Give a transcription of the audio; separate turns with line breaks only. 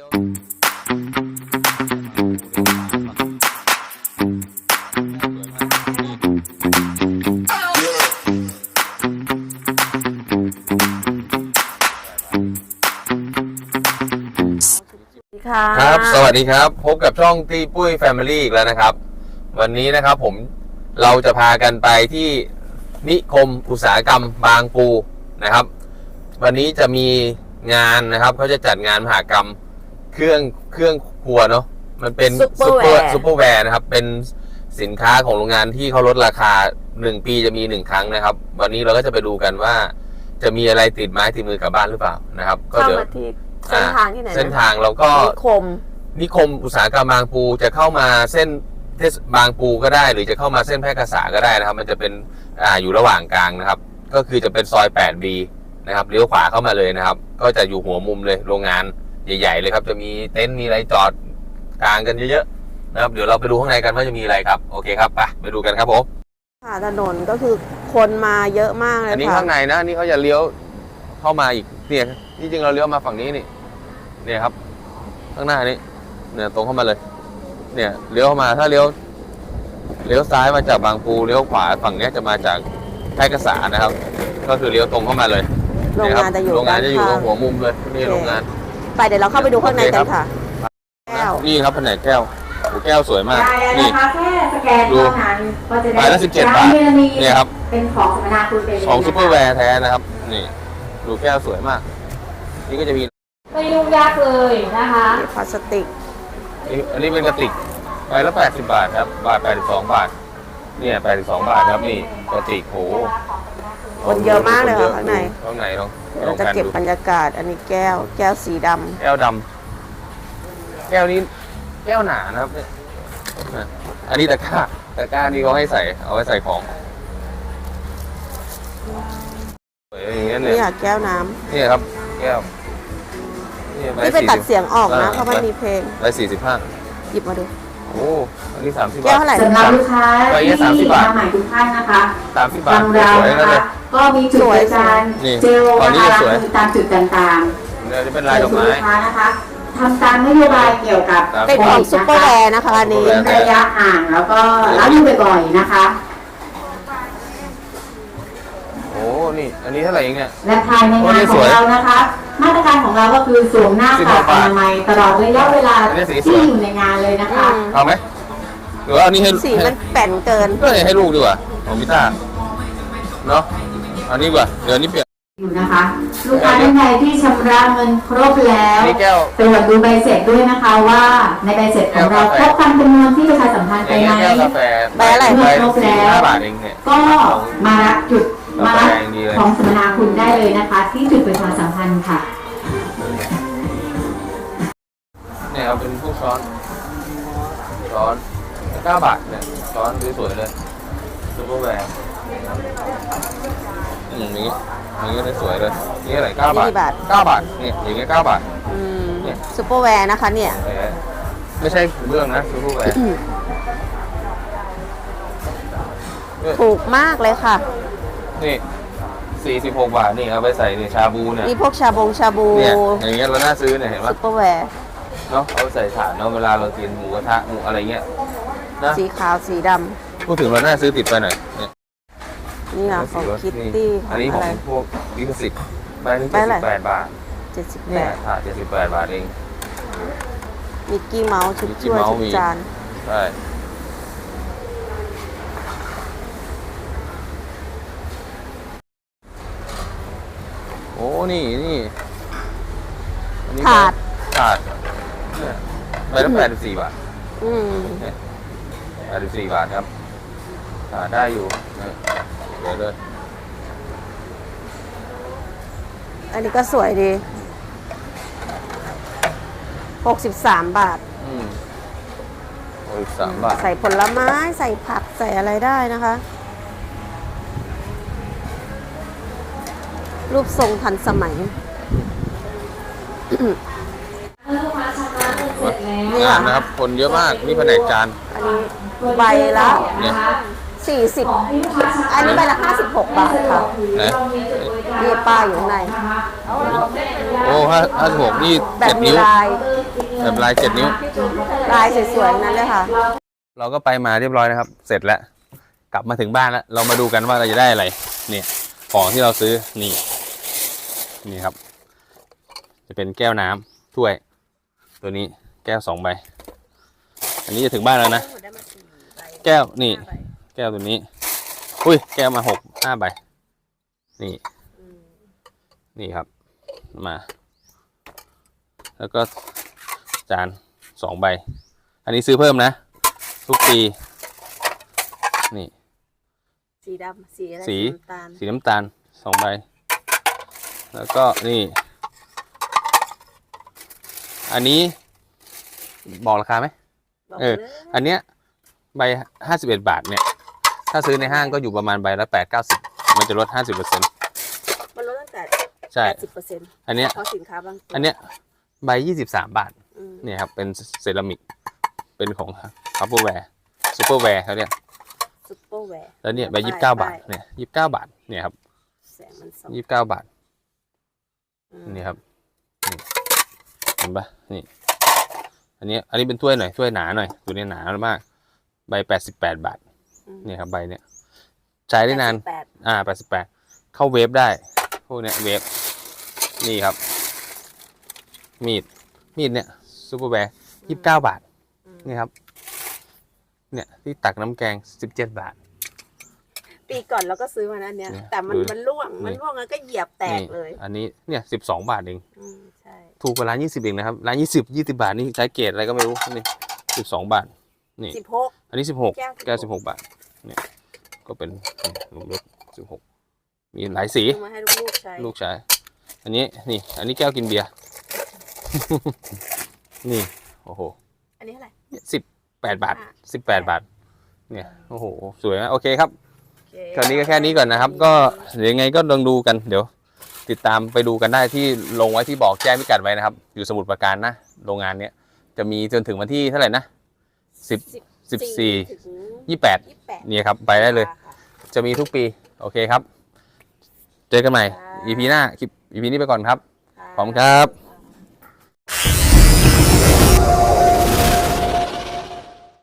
ดี๋ยวครับ สวัสดีครับ พบกับช่องตีปุ้ยแฟมิลี่อีกแล้วนะครับ วันนี้นะครับผมเราจะพากันไปที่นิคมอุตสาหกรรมบางปูนะครับ วันนี้จะมีงานนะครับเขาจะจัดงานมหากรรม เครื่องเครื่องครัวเนาะมันเป็น
Superware
ซูเปอร์แวร์นะครับ เป็นสินค้าของโรงงานที่เขาลดราคาหนึ่งปีจะมีหนึ่งครั้งนะครับ วันนี้เราก็จะไปดูกันว่า จะมีอะไรติดไม้ติดมือกลับบ้านหรือเปล่านะครับ ก็
เข้า
เดี๋ยว
มาที่เส้นทางที่ไหนนะ
เส้นทางเราก็
นิคม
นิคมอุตสาหกรรมบางปูจะเข้ามาเส้นเทศบางปูก็ได้ หรือจะเข้ามาเส้นแพร่กษาก็ได้นะครับ มันจะเป็นอ่าอยู่ระหว่างกลางนะครับ ก็คือจะเป็นซอย 8B นะครับเลี้ยวขวาเข้ามาเลยนะครับ ก็จะอยู่หัวมุมเลยโรงงาน ใหญ่ๆเลยครับ จะมีเต็นท์มีอะไรจอดกลางกันเยอะๆนะครับ เดี๋ยวเราไปดูข้างในกันว่าจะมีอะไรครับ โอเคครับไปไปดูกันครับผม
ค่ะถนนก็คือคนมาเยอะมากเลย
อันนี้
ค่ะ
ข้างในนะอันนี่เขาจะเลี้ยวเข้ามาอีกเนี่ยที่จริงเราเลี้ยวมาฝั่งนี้นี่เนี่ยครับ ข้างหน้านี้เนี่ยตรงเข้ามาเลย เนี่ยเลี้ยวเข้ามาถ้าเลี้ยวเลี้ยวซ้ายมาจากบางปูเลี้ยวขวาฝั่งเนี้ยจะมาจากแพร่กษานะครับ ก็คือเลี้ยวตรงเข้ามาเลย
โรงงานจะอยู่
โรงงานจะอยู่ตร
ด้
งหัวมุมเลยนี่โรงงาน
ไปเดี๋ยวเราเข้าไปดูข้างในกันค่ะ แก้ว
นี่ครับแผนกแก้วโอ้แก้วสวยมาก
ได้เลย
นี่
นะคะแค่สแกน
ดู
เท่านั้นก็จะ
ใบ
ได้
ละ17บาท
เมลามี
เนี่ยครับ
เป็นของสมนาคุณไปเลย
ของ
นะคะ
ซูเปอร์แวร์แท้นะครับ นี่ ดูแก้วสวยมาก นี่ก็จะมี
ไม่ยุ่งยากเลยนะคะ
พลาสติก
นี่อันนี้เป็นกระติกใบละ80 บาทครับ บาท82 บาท เนี่ย82บาทครับนี่กระติกโห
คนเยอะมากเลยค่ะข้างใน
ข้างในเนาะ
เดี๋ยวเราจะเก็บบรรยากาศ อันนี้แก้ว แก้วสีดำ
แก้วดำแก้วนี้แก้วหนานะครับเนี่ยอะอันนี้ตะกร้าตะกร้านี่เขาให้ใส่เอาไว้ใส่ของสวยอย่างเงี้ยเนี่
นี่
ย
ค่ะแก้วน้ำ
นี่ครับ แก้วนี่ใบ
นี่ไปตัดเสียงออกนะ
อ่า
เพราะมันมีเพลง
ใบสี่สิบห้า
หยิบมาดู
โอ้อันนี้สามสิบบา
แก้
ท
วเท่าไหร่
สำหรับลูกค้า
ใบละ
ที่
30บาท
มาใหม่ทุกท่านนะคะ
สามสิบบา
ทา
ท
งเรา
สวย
นะ
นะเล
คะ
ย
ก็มีจุดบริการ
นี่
เจล
ตอนนี้
นะคะ
สวย
ล้างมือตามจุดต่าง
เนี่ยจะเป็น
ๆ
ลายดอกไม้
ลูกค้านะคะทำตามนโยบายเกี่ยวกับ
ครับ
เป็นของซุปเปอร์แวร์นะคะอันนี้
ซุปเปอร์แวร์
ระยะห่างแล้วก็ล้างมือบ่อยๆนะคะ
อันนี้เท่าไหร่เองเนี่ย
และภายใน
โอ้
งา
นี่
นข
ส
อง
วย
เรานะคะ มาตรการของเราก็คือสวมหน้ากากอนามัยตลอดระยะเวลา
อันนี้สีสวย
ที่อยู่ในงานเลยนะคะ
อืม
เอาไหมหรือว่าอันนี้ให้
สีมันแป่นเกิน
ก็ให้ลูกดีกว่าของพิต้าเนาะอันนี้ดีกว่าเดี๋ยวอันนี้เปลี่ยน
อยู่นะคะ ลูกค้าท่านใดที่ชำระเงินครบแล้ว
นี่แก้ว
ตรวจดูใบเสร็จด้วยนะคะว่าในใบเสร็จของเรา
แก้วกาแฟ
ครบตามจำนวนที่ประชาสัมพันธ์
อ
ไป
ย่าง
ไห
เงี้
ม
ยแก้วกาแฟ
ใบอะไร
ใบ
ครบ
สี่
แล้ว
ห้าบาทเองเนี่ย
ก็มารับจุด มารับ
กาแฟอย่างดีเลย
ของสมนาคุณได้เลยนะคะ ที่จุดประชาสัมพันธ์ค่ะ
เนี่ยครับเป็นพวกช้อนช้อนเก้าบาทเนี่ยช้อนสวยๆเลยซูเปอร์แวร์อย่างนี้อย่างนี้ได้สวยเลยนี่อะไรเก้าบาท
ยี่สิบบาท
เก้าบาทเนี่ยอย่างเงี้ยเก้าบาท
อืม
เนี่ย
ซุปเปอร์แวร์นะคะเนี่ย
ไม่ใช่เบื้องนะซูเปอร์แวร์
ถูกมากเลยค่ะ
นี่สี่สิบหกบาท นี่เอาไปใส่ในชาบูเนี่ย
นี่พวกชาบงชาบู
เนี่ย อย่างเงี้ยเราน่าซื้อเนี่ยเห็นปะ
ซุปเปอร์แวร์
เนาะเอาไปใส่ถาดเนาะเวลาเรากินหมูกระทะหมูอะไรเงี้ยนะ
สีขาวสีด
พูดถึงเราน่าซื้อติดไปหน่อยเนี่ยำ
นี่ค่ะของคิตตี้ขอ
อัน
ง
นี้ขอ
อะไร
งพวกลิขสิทธิ์ใบหนึง
ใบ
เจ็ด
อะไร
สิบแปดบาท
เจ็ดสิบแป
เนี่ย
ด
ถาดเจ็ดสิบแปดบาทเอง
มิกกี้เมาส์ชุด
มิกกี้
ช่วย
เมาส์
ชุด
มี
จาน
ใช่ นี่นี่อันนี้
ถาด
ถาดเนี่ยใบละแปดสิบสี่บาท
อืม
แปดสิบสี่บาทครับหาได้อยู่นะเดี๋ยวเลย
อันนี้ก็สวยดีหกสิบสามบาท
อืมโอ้ยสามบาท
ใส่ผลไม้ใส่ผักใส่อะไรได้นะคะ รูปทรงทันสมัยนี่
งา
ค่ะ
นนะครับ คนเยอะมาก นี่แผนกจาน
อันนี้ใบละ
เนี่ย
สี่สิบอันนี้ใบละห้าสิบหกบาทค่ะ
ไหน
นี่ป้ายอยู่ข้างใน
เราได้อนุญา
โอ้ห้าห้าสิบหกนี่
แบ
เจ็
บ
ด
มี
นิ้ว
ลาย
แบบลายเจ็ดนิ้ว
ลายสวยๆทั้งนั้นเลยค่ะ
เราก็ไปมาเรียบร้อยนะครับ เสร็จแล้ว กลับมาถึงบ้านแล้ว เรามาดูกันว่าเราจะได้อะไร เนี่ย ของที่เราซื้อ นี่ นี่ครับ จะเป็นแก้วน้ำถ้วย ตัวนี้แก้วสองใบ อันนี้จะถึงบ้านแล้วนะ แก้วนี่ แก้วตัวนี้ อุ้ย แก้วมาหกห้าใบ นี่ นี่ครับ มา แล้วก็จานสองใบ อันนี้ซื้อเพิ่มนะ ทุกปี นี่
สีดำสีอะไร
สี
น้ำตาล
สีน้ำตาลสองใบ แล้วก็นี่ อันนี้บอกราคาไหม
บอก
เออ
เลย
อันเนี้ยใบห้าสิบเอ็ดบาทเนี่ย ถ้าซื้อในห้างก็อยู่ประมาณใบละแปดเก้าสิบมันจะลดห้าสิบเปอร์เซ็นต์
มันลดตั้งแต่
ใช่
แปดสิบเปอร์เซ็นต์
อันเนี้ย
เพราะสินค้าบางตัว
อันเนี้ยใบยี่สิบสามบาท
อืม
เนี่ยครับ เป็นเซรามิก เป็นของคัพเปอร์แวร์ซูเปอร์แวร์เขาเนี่ย
ซุปเปอร์แวร์
แล้วเนี่ยใบ
ป้
ยี่สิบเก้าบาท
ป้
เนี่ยยี่สิบเก้าบาท เนี่ยครับ
แสงมันส่อง
ยี่สิบเก้าบาท
อืม
นี่ครับนี่เห็นปะนี่ อันนี้ อันนี้เป็นถ้วยหน่อยถ้วยหนาหน่อยตัวนี้หนามาก ใบแปดสิบแปดบาท
อืม
เนี่ยครับใบเนี่ยใช้ได้นาน
แปด
อ่าแปดสิบแปดเข้าเวฟได้ พวกเนี้ยเวฟนี่ครับ มีด มีดเนี่ยซูเปอร์แวร์ยี่สิบเก้าบาท นี่ครับ เนี่ยที่ตักน้ำแกงสิบเจ็ดบาท
ปีก่อนเราก็ซื้อมานะอันเนี้ย
เนี่ย
แต่มัน
ดู
มันร่วง มัน
นี่
ร่วงแล้วก็เหยียบแตก
นี่
เลย
อันนี้เนี่ยสิบสองบาทเอง
อืมใช่
ถูกกว่าร้านยี่สิบเองนะครับ ร้านยี่สิบยี่สิบาทนี่ใช้เกรดอะไรก็ไม่รู้ นี่สิบสองบาท นี่
สิบหก
อันนี้สิบหก
แก้ว
แก้วสิบหก บาท เนี่ย ก็เป็นหนุ่มเล็กสิบหก มีหลายสี
ซื้อมาให้ลูกๆใช้
ลูกชาย อันนี้นี่ อันนี้แก้วกินเบียร์ นี่ โอ้โห
อันนี้เท่าไหร่
สิบแปดบาท
อะ
สิบแปดบาท เนี่ย โอ้โห สวยนะโอเคครับ
โอเค
คราวนี้ก็แค่นี้ก่อนนะครับ ก็เดี๋ยวยังไงก็ลองดูกันเดี๋ยว ติดตามไปดูกันได้ที่ลงไว้ที่บอกแจ้งพิกัดไว้นะครับ อยู่สมุทรปราการนะโรงงานเนี้ยจะมีจนถึงวันที่เท่าไหร่นะสิบสิบสี่
ถึง
ยี่แปด
ยี่สิบแปด
เนี่ยครับไปได้เลย
ค่ะ
จะมีทุกปี โอเคครับ เจอกันใหม่
ค่ะ
EP หน้าคลิป EP นี้ไปก่อนครับ
ค่ะ
ขอบคุณครับ